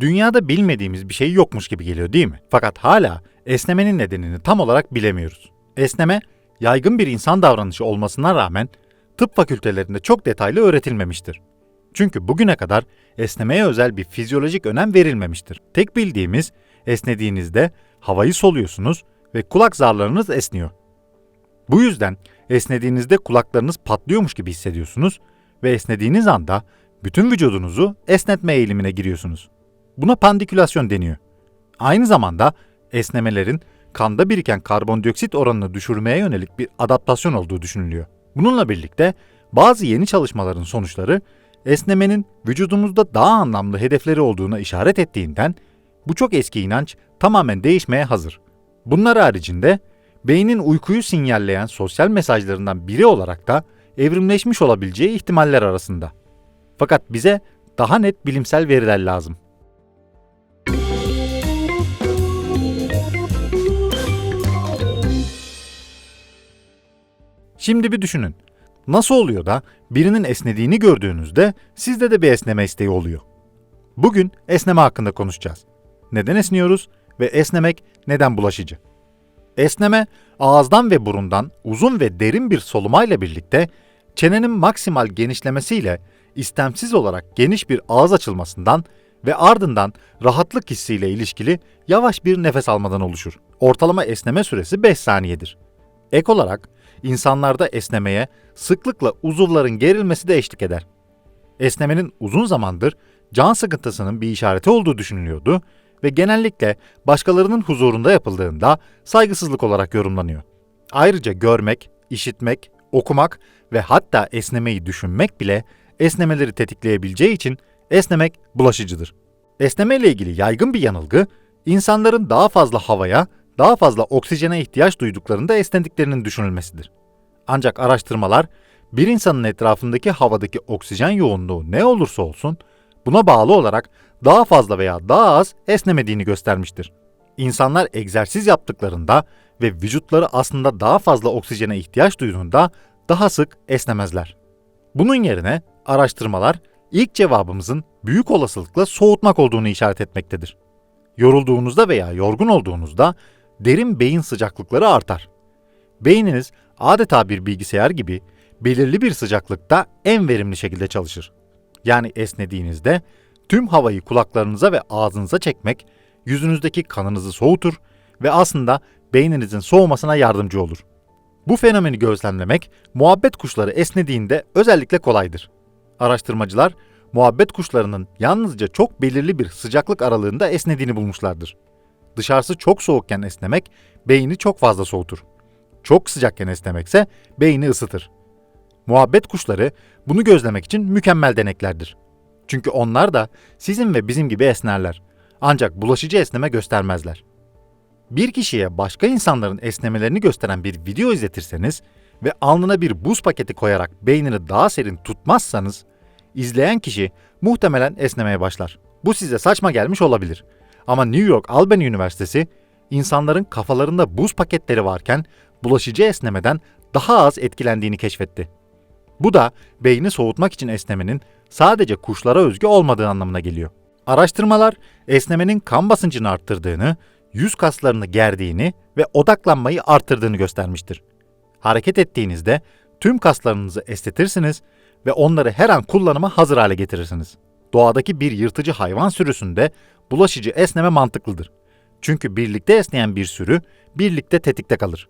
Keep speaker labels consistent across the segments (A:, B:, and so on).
A: Dünyada bilmediğimiz bir şey yokmuş gibi geliyor değil mi? Fakat hala esnemenin nedenini tam olarak bilemiyoruz. Esneme, yaygın bir insan davranışı olmasına rağmen tıp fakültelerinde çok detaylı öğretilmemiştir. Çünkü bugüne kadar esnemeye özel bir fizyolojik önem verilmemiştir. Tek bildiğimiz esnediğinizde havayı soluyorsunuz ve kulak zarlarınız esniyor. Bu yüzden esnediğinizde kulaklarınız patlıyormuş gibi hissediyorsunuz ve esnediğiniz anda bütün vücudunuzu esnetme eğilimine giriyorsunuz. Buna pandikülasyon deniyor. Aynı zamanda esnemelerin kanda biriken karbondioksit oranını düşürmeye yönelik bir adaptasyon olduğu düşünülüyor. Bununla birlikte bazı yeni çalışmaların sonuçları esnemenin vücudumuzda daha anlamlı hedefleri olduğuna işaret ettiğinden bu çok eski inanç tamamen değişmeye hazır. Bunlar haricinde beynin uykuyu sinyalleyen sosyal mesajlarından biri olarak da evrimleşmiş olabileceği ihtimaller arasında. Fakat bize daha net bilimsel veriler lazım. Şimdi bir düşünün. Nasıl oluyor da birinin esnediğini gördüğünüzde sizde de bir esneme isteği oluyor? Bugün esneme hakkında konuşacağız. Neden esniyoruz ve esnemek neden bulaşıcı? Esneme, ağızdan ve burundan uzun ve derin bir solumayla birlikte çenenin maksimal genişlemesiyle istemsiz olarak geniş bir ağız açılmasından ve ardından rahatlık hissiyle ilişkili yavaş bir nefes almadan oluşur. Ortalama esneme süresi 5 saniyedir. Ek olarak insanlarda esnemeye sıklıkla uzuvların gerilmesi de eşlik eder. Esnemenin uzun zamandır can sıkıntısının bir işareti olduğu düşünülüyordu ve genellikle başkalarının huzurunda yapıldığında saygısızlık olarak yorumlanıyor. Ayrıca görmek, işitmek, okumak ve hatta esnemeyi düşünmek bile esnemeleri tetikleyebileceği için esnemek bulaşıcıdır. Esneme ile ilgili yaygın bir yanılgı, insanların daha fazla havaya, daha fazla oksijene ihtiyaç duyduklarında esnediklerinin düşünülmesidir. Ancak araştırmalar, bir insanın etrafındaki havadaki oksijen yoğunluğu ne olursa olsun, buna bağlı olarak daha fazla veya daha az esnemediğini göstermiştir. İnsanlar egzersiz yaptıklarında ve vücutları aslında daha fazla oksijene ihtiyaç duyduğunda daha sık esnemezler. Bunun yerine araştırmalar ilk cevabımızın büyük olasılıkla soğutmak olduğunu işaret etmektedir. Yorulduğunuzda veya yorgun olduğunuzda derin beyin sıcaklıkları artar. Beyniniz adeta bir bilgisayar gibi belirli bir sıcaklıkta en verimli şekilde çalışır. Yani esnediğinizde tüm havayı kulaklarınıza ve ağzınıza çekmek yüzünüzdeki kanınızı soğutur ve aslında beyninizin soğumasına yardımcı olur. Bu fenomeni gözlemlemek muhabbet kuşları esnediğinde özellikle kolaydır. Araştırmacılar muhabbet kuşlarının yalnızca çok belirli bir sıcaklık aralığında esnediğini bulmuşlardır. Dışarısı çok soğukken esnemek beyni çok fazla soğutur. Çok sıcakken esnemekse beyni ısıtır. Muhabbet kuşları bunu gözlemek için mükemmel deneklerdir. Çünkü onlar da sizin ve bizim gibi esnerler. Ancak bulaşıcı esneme göstermezler. Bir kişiye başka insanların esnemelerini gösteren bir video izletirseniz ve alnına bir buz paketi koyarak beynini daha serin tutmazsanız, izleyen kişi muhtemelen esnemeye başlar. Bu size saçma gelmiş olabilir. Ama New York Albany Üniversitesi, insanların kafalarında buz paketleri varken bulaşıcı esnemeden daha az etkilendiğini keşfetti. Bu da beyni soğutmak için esnemenin sadece kuşlara özgü olmadığı anlamına geliyor. Araştırmalar esnemenin kan basıncını arttırdığını, yüz kaslarını gerdiğini ve odaklanmayı arttırdığını göstermiştir. Hareket ettiğinizde tüm kaslarınızı estetirsiniz ve onları her an kullanıma hazır hale getirirsiniz. Doğadaki bir yırtıcı hayvan sürüsünde bulaşıcı esneme mantıklıdır. Çünkü birlikte esneyen bir sürü birlikte tetikte kalır.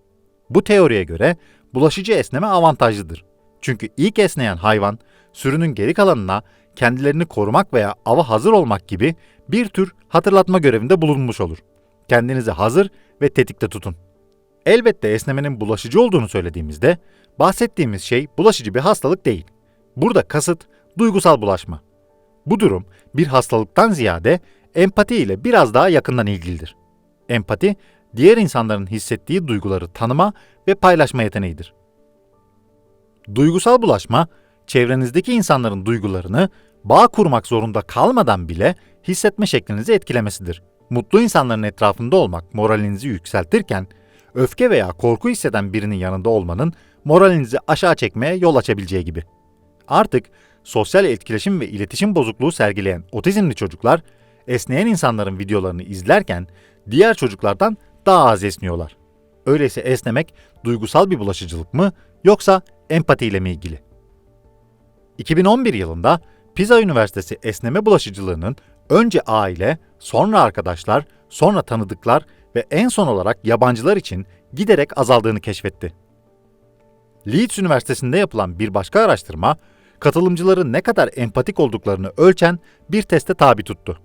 A: Bu teoriye göre bulaşıcı esneme avantajlıdır. Çünkü ilk esneyen hayvan sürünün geri kalanına kendilerini korumak veya ava hazır olmak gibi bir tür hatırlatma görevinde bulunmuş olur. Kendinizi hazır ve tetikte tutun. Elbette esnemenin bulaşıcı olduğunu söylediğimizde bahsettiğimiz şey bulaşıcı bir hastalık değil. Burada kasıt duygusal bulaşma. Bu durum bir hastalıktan ziyade empati ile biraz daha yakından ilgilidir. Empati, diğer insanların hissettiği duyguları tanıma ve paylaşma yeteneğidir. Duygusal bulaşma, çevrenizdeki insanların duygularını bağ kurmak zorunda kalmadan bile hissetme şeklinizi etkilemesidir. Mutlu insanların etrafında olmak moralinizi yükseltirken, öfke veya korku hisseden birinin yanında olmanın moralinizi aşağı çekmeye yol açabileceği gibi. Artık sosyal etkileşim ve iletişim bozukluğu sergileyen otizmli çocuklar esneyen insanların videolarını izlerken diğer çocuklardan daha az esniyorlar. Öyleyse esnemek duygusal bir bulaşıcılık mı yoksa empatiyle mi ilgili? 2011 yılında Pisa Üniversitesi esneme bulaşıcılığının önce aile, sonra arkadaşlar, sonra tanıdıklar ve en son olarak yabancılar için giderek azaldığını keşfetti. Leeds Üniversitesi'nde yapılan bir başka araştırma, katılımcıların ne kadar empatik olduklarını ölçen bir teste tabi tuttu.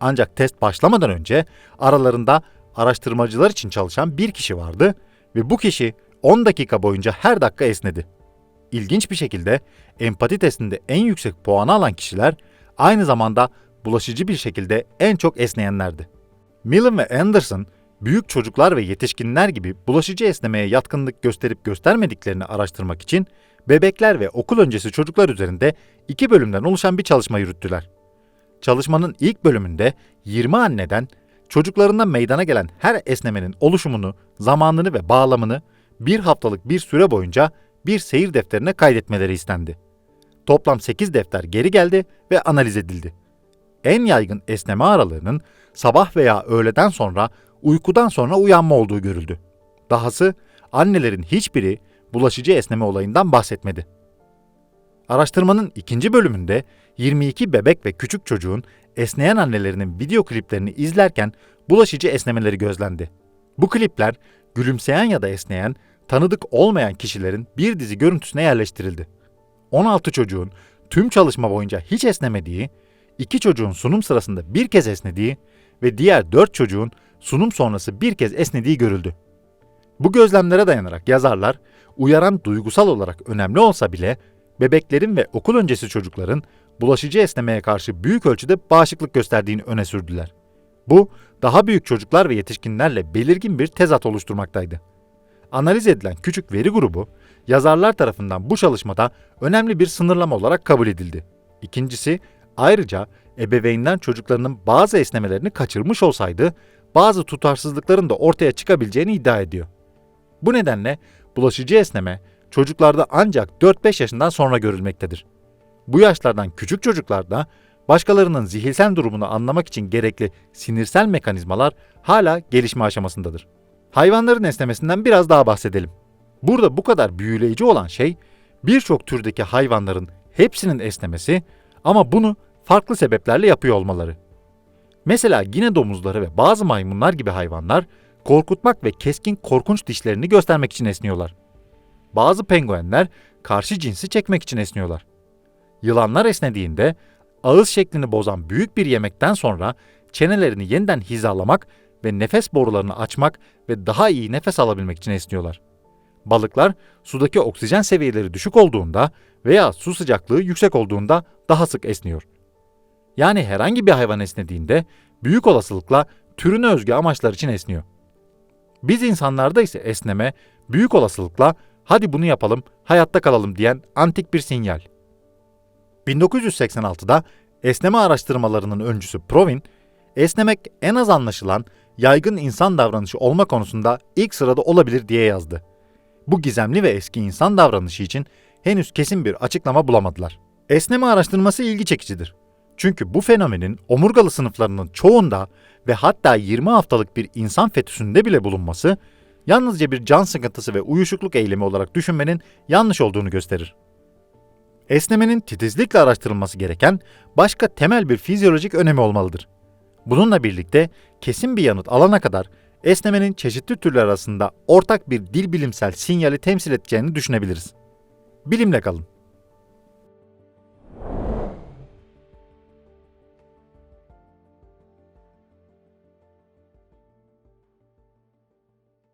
A: Ancak test başlamadan önce aralarında araştırmacılar için çalışan bir kişi vardı ve bu kişi 10 dakika boyunca her dakika esnedi. İlginç bir şekilde empati testinde en yüksek puanı alan kişiler aynı zamanda bulaşıcı bir şekilde en çok esneyenlerdi. Millen ve Anderson, büyük çocuklar ve yetişkinler gibi bulaşıcı esnemeye yatkınlık gösterip göstermediklerini araştırmak için bebekler ve okul öncesi çocuklar üzerinde iki bölümden oluşan bir çalışma yürüttüler. Çalışmanın ilk bölümünde 20 anneden çocuklarından meydana gelen her esnemenin oluşumunu, zamanını ve bağlamını bir haftalık bir süre boyunca bir seyir defterine kaydetmeleri istendi. Toplam 8 defter geri geldi ve analiz edildi. En yaygın esneme aralığının sabah veya öğleden sonra uykudan sonra uyanma olduğu görüldü. Dahası annelerin hiçbiri bulaşıcı esneme olayından bahsetmedi. Araştırmanın ikinci bölümünde 22 bebek ve küçük çocuğun esneyen annelerinin video kliplerini izlerken bulaşıcı esnemeleri gözlendi. Bu klipler gülümseyen ya da esneyen, tanıdık olmayan kişilerin bir dizi görüntüsüne yerleştirildi. 16 çocuğun tüm çalışma boyunca hiç esnemediği, 2 çocuğun sunum sırasında bir kez esnediği ve diğer 4 çocuğun sunum sonrası bir kez esnediği görüldü. Bu gözlemlere dayanarak yazarlar, uyaran duygusal olarak önemli olsa bile bebeklerin ve okul öncesi çocukların bulaşıcı esnemeye karşı büyük ölçüde bağışıklık gösterdiğini öne sürdüler. Bu, daha büyük çocuklar ve yetişkinlerle belirgin bir tezat oluşturmaktaydı. Analiz edilen küçük veri grubu, yazarlar tarafından bu çalışmada önemli bir sınırlama olarak kabul edildi. İkincisi, ayrıca ebeveynler çocuklarının bazı esnemelerini kaçırmış olsaydı, bazı tutarsızlıkların da ortaya çıkabileceğini iddia ediyor. Bu nedenle bulaşıcı esneme çocuklarda ancak 4-5 yaşından sonra görülmektedir. Bu yaşlardan küçük çocuklarda başkalarının zihinsel durumunu anlamak için gerekli sinirsel mekanizmalar hala gelişme aşamasındadır. Hayvanların esnemesinden biraz daha bahsedelim. Burada bu kadar büyüleyici olan şey birçok türdeki hayvanların hepsinin esnemesi ama bunu farklı sebeplerle yapıyor olmaları. Mesela yine domuzları ve bazı maymunlar gibi hayvanlar korkutmak ve keskin korkunç dişlerini göstermek için esniyorlar. Bazı penguenler karşı cinsi çekmek için esniyorlar. Yılanlar esnediğinde ağız şeklini bozan büyük bir yemekten sonra çenelerini yeniden hizalamak ve nefes borularını açmak ve daha iyi nefes alabilmek için esniyorlar. Balıklar sudaki oksijen seviyeleri düşük olduğunda veya su sıcaklığı yüksek olduğunda daha sık esniyor. Yani herhangi bir hayvan esnediğinde büyük olasılıkla türüne özgü amaçlar için esniyor. Biz insanlarda ise esneme büyük olasılıkla hadi bunu yapalım, hayatta kalalım diyen antik bir sinyal. 1986'da esneme araştırmalarının öncüsü Provin, esnemek en az anlaşılan yaygın insan davranışı olma konusunda ilk sırada olabilir diye yazdı. Bu gizemli ve eski insan davranışı için henüz kesin bir açıklama bulamadılar. Esneme araştırması ilgi çekicidir. Çünkü bu fenomenin omurgalı sınıflarının çoğunda ve hatta 20 haftalık bir insan fetüsünde bile bulunması, yalnızca bir can sıkıntısı ve uyuşukluk eylemi olarak düşünmenin yanlış olduğunu gösterir. Esnemenin titizlikle araştırılması gereken başka temel bir fizyolojik önemi olmalıdır. Bununla birlikte kesin bir yanıt alana kadar esnemenin çeşitli türler arasında ortak bir dil bilimsel sinyali temsil edeceğini düşünebiliriz. Bilimle kalın.